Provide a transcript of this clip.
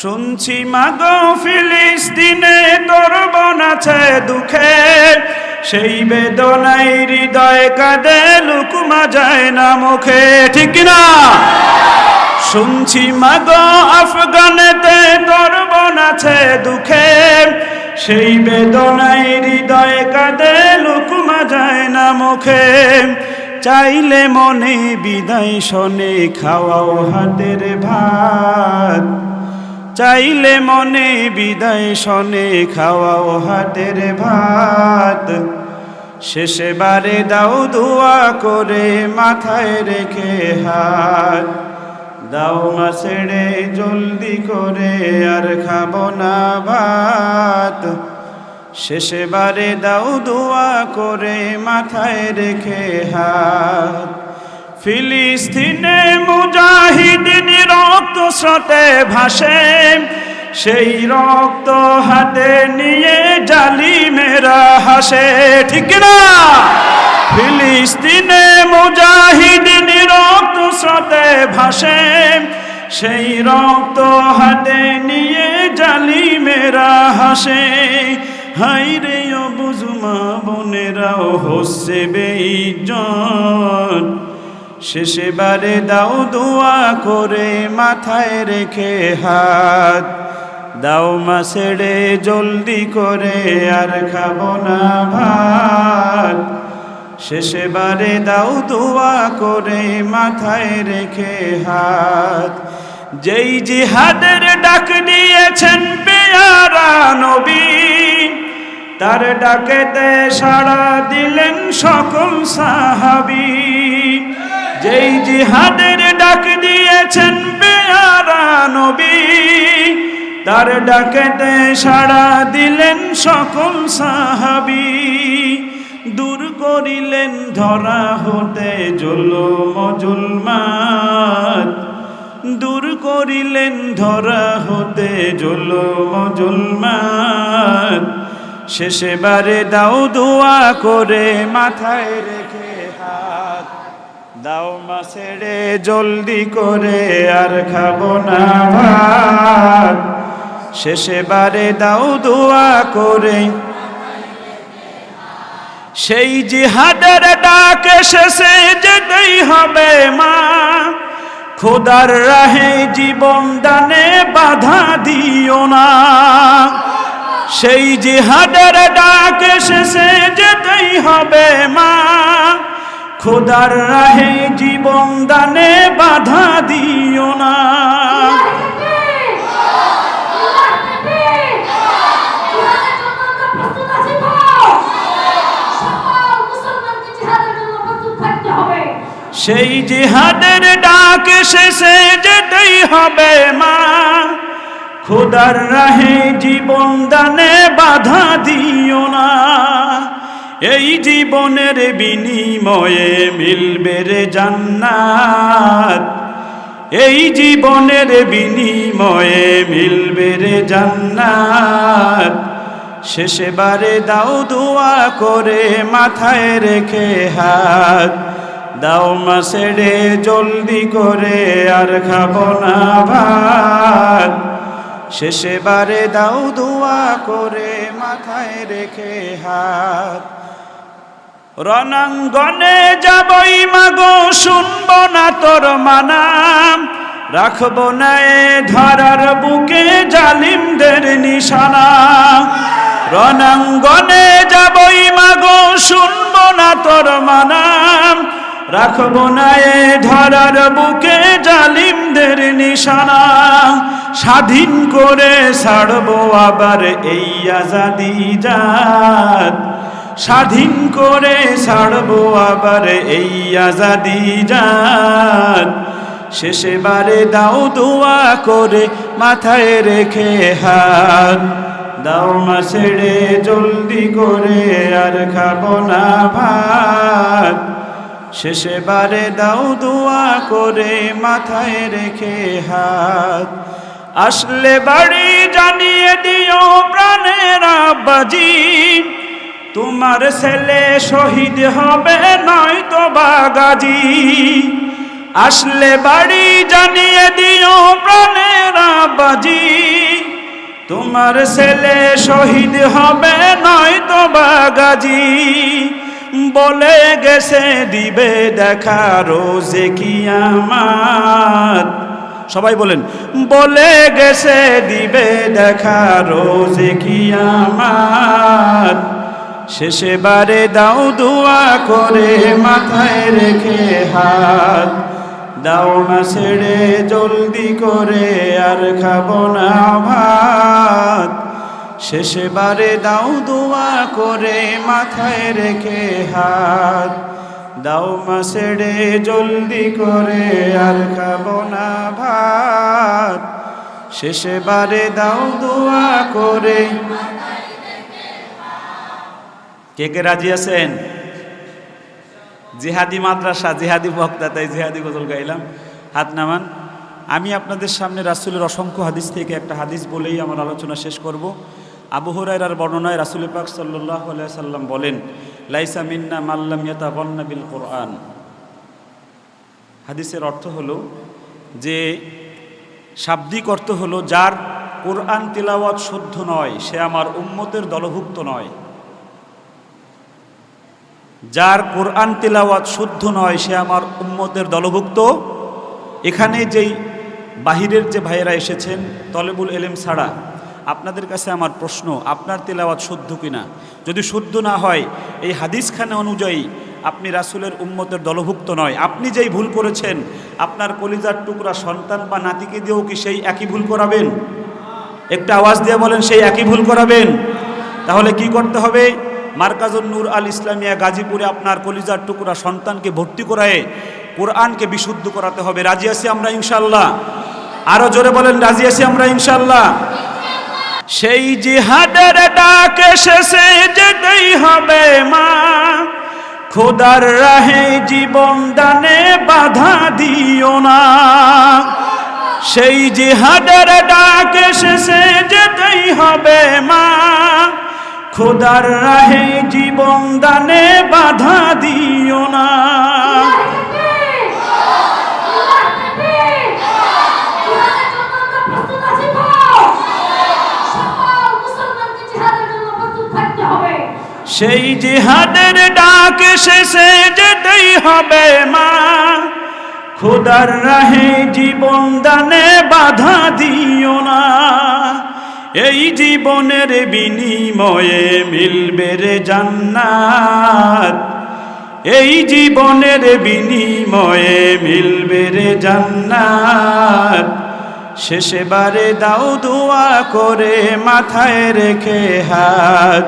শুনছি মাগো ফিলিস্তিনে বোন আছে দুঃখে। সেই বেদনাই হৃদয় কাঁদে, লুকুমা যায় না মুখে। ঠিক না? শুনছি মাগো আফগানেতে তোর বোন আছে দুঃখে। সেই বেদনাই হৃদয় কাঁদে, লুকুমা যায় না মুখে। চাইলে মনে বিদায়, শোনে, খাওয়াও হাতের ভাত। চাইলে মনে বিদায় শোনে খাওয়াও হাতের ভাত। শেষে বারে দাও দোয়া করে মাথায় রেখে হাত। দাও মা ছেড়ে জলদি করে আর খাব না ভাত। শেষে বারে দাও দোয়া করে মাথায় রেখে হাত। ফিলিস্তিনে মুজাহিদিন রক্ত স্রোতে ভাসে। সেই রক্ত হাতে নিয়ে জালি মেরা হাসে। ঠিক না ফিলিস্তিনে মুজাহিদিন রক্ত স্রোতে ভাসে। সেই রক্ত হাতে নিয়ে জালি মেরা হাসে। হাই রে বুঝুমা বোনেরাও হচ্ছে বেইজন শেষে বারে দাও দোয়া করে মাথায় রেখে হাত। দাও মা ছেড়ে জলদি করে আর খাব না ভাত। শেষে বারে দাও দোয়া করে মাথায় রেখে হাত। যেই জিহাদের ডাক দিয়েছেন পেয়ারা নবী, তার ডাকেতে সাড়া দিলেন সকল সাহাবি। যেই জিহাদের ডাক দিয়েছেন পেয়ারা নবী, তার ডাকেতে সাড়া দিলেন সকল সাহাবি। দূর করিলেন ধরা হতে জল মজুলমাত দূর করিলেন ধরা হতে জল মজুলমাত শেষে বারে দাও দোয়া করে মাথায় রেখে হাত দাও মা ছেড়ে, জলদি করে আর খাব না ভাত। শেষে বারে দাও দোয়া করে। সেই জিহাদের ডাকে শেষে যেতেই হবে মা। খোদার রাহে জীবন দানে বাধা দিও না। সেই জিহাদের ডাকে শেষে যেতেই হবে মা। খোদার রাহে জীবন দানে বাধা দিও না। সেই জিহাদের ডাক শেষে যেতেই হবে মা। খোদার রাহে জীবন দানে বাধা দিও না। এই জীবনের বিনিময়ে মিলবে রে জান্নাত। এই জীবনের বিনিময়ে মিলবে রে জান্নাত। শেষে বারে দাও দোয়া করে মাথায় রেখে হাত। দাও মা ছেড়ে জলদি করে আর খাব না ভাত। শেষে বারে দাও দোয়া করে মাথায় রেখে হাত। রণাঙ্গনে যাবই মাগো, শুনব না তোর মানাম। রাখব না এ ধরার বুকে জালিমদের নিশানা। রণাঙ্গনে যাবই মাগো, শুনব না তোর মানাম। রাখব না এ ধরার বুকে জালিমদের নিশানা। স্বাধীন করে ছাড়বো আবার এই আজাদি জাত। স্বাধীন করে ছাড়বো আবার এই আজাদি জাত শেষে বারে দাও দোয়া করে মাথায় রেখে হাত। দাও মা ছেড়ে, জলদি করে আর খাব না ভাত। শেষে বারে দাও দোয়া করে মাথায় রেখে হাত। আসলে বাড়ি জানিয়ে দিও প্রাণের আব্বাজি। তোমার ছেলে শহীদ হবে নয়তো বাগাজি আসলে বাড়ি জানিয়ে দিও প্রাণের আব্বাজি তোমার ছেলে শহীদ হবে নয়তো বাগাজি বলে গেছে, দিবে দেখা রোজে কিয়ামাত। সবাই বলেন, বলে গেছে, দিবে দেখা রোজে কিয়ামাত। শেষে বারে দাও দোয়া করে মাথায় রেখে হাত। দাও না ছেড়ে জলদি করে আর খাব না ভাত। শেষে বারে দাও দোয়া করে মাথায় রেখে হাত। দাও মা ছেড়ে জলদি করে আর খাব না ভাত। শেষে বারে দাও দোয়া করে কে কে রাজি আছেন? জিহাদি মাদ্রাসা, জিহাদি বক্তা, তাই জিহাদি গজল গাইলাম। হাত নামান। আমি আপনাদের সামনে রাসুলের অসংখ্য হাদিস থেকে একটা হাদিস বলেই আমার আলোচনা শেষ করব। আবু হুরায়রার বর্ণনায় রাসুল পাক সাল্লাহ সাল্লাম বলেন, লাইসা মিন্না মাল্লাম ইয়াতা বন্না বিল কোরআন। হাদিসের অর্থ হলো যে, শাব্দিক অর্থ হলো, যার কোরআন তিলাওয়াত শুদ্ধ নয়, সে আমার উম্মতের দলভুক্ত নয়। যার কোরআন তিলাওয়াত শুদ্ধ নয়, সে আমার উম্মতের দলভুক্ত। এখানে যেই বাহিরের যে ভাইয়েরা এসেছেন, তলেবুল এলেম ছাড়া, আপনাদের কাছে আমার প্রশ্ন, আপনার তিলাওয়াত শুদ্ধ কিনা? যদি শুদ্ধ না হয়, এই হাদিসখানে অনুযায়ী আপনি রাসুলের উম্মতের দলভুক্ত নয়। আপনি যেই ভুল করেছেন, আপনার কলিজার টুকরা সন্তান বা নাতিকে দিয়েও কি সেই একই ভুল করাবেন? একটা আওয়াজ দিয়ে বলেন, সেই একই ভুল করাবেন? তাহলে কি করতে হবে? মার্কাজুল নূর আল ইসলামিয়া গাজীপুরে আপনার কলিজার টুকরা সন্তানকে ভর্তি করায় কোরআনকে বিশুদ্ধ করাতে হবে। রাজি আছি আমরা ইনশাল্লাহ আরও জোরে বলেন, রাজি আছি আমরা ইনশাল্লাহ সেই জিহাদের ডাক শেষে যেতেই হবে মা। খোদার রাহে জীবন দানে বাধা দিও না। সেই জিহাদের ডাক শেষে যেতেই হবে মা। খোদার রাহে জীবন দানে বাধা দিও না। সেই জিহাদের ডাক শেষে যেতেই হবে মা। খোদার রাহে জীবন দানে বাধা দিও না। এই জীবনের বিনিময়ে মিলবে রে জান্নাত। এই জীবনের বিনিময়ে মিলবে রে জান্নাত। শেষে বারে দাও দোয়া করে মাথায় রেখে হাত।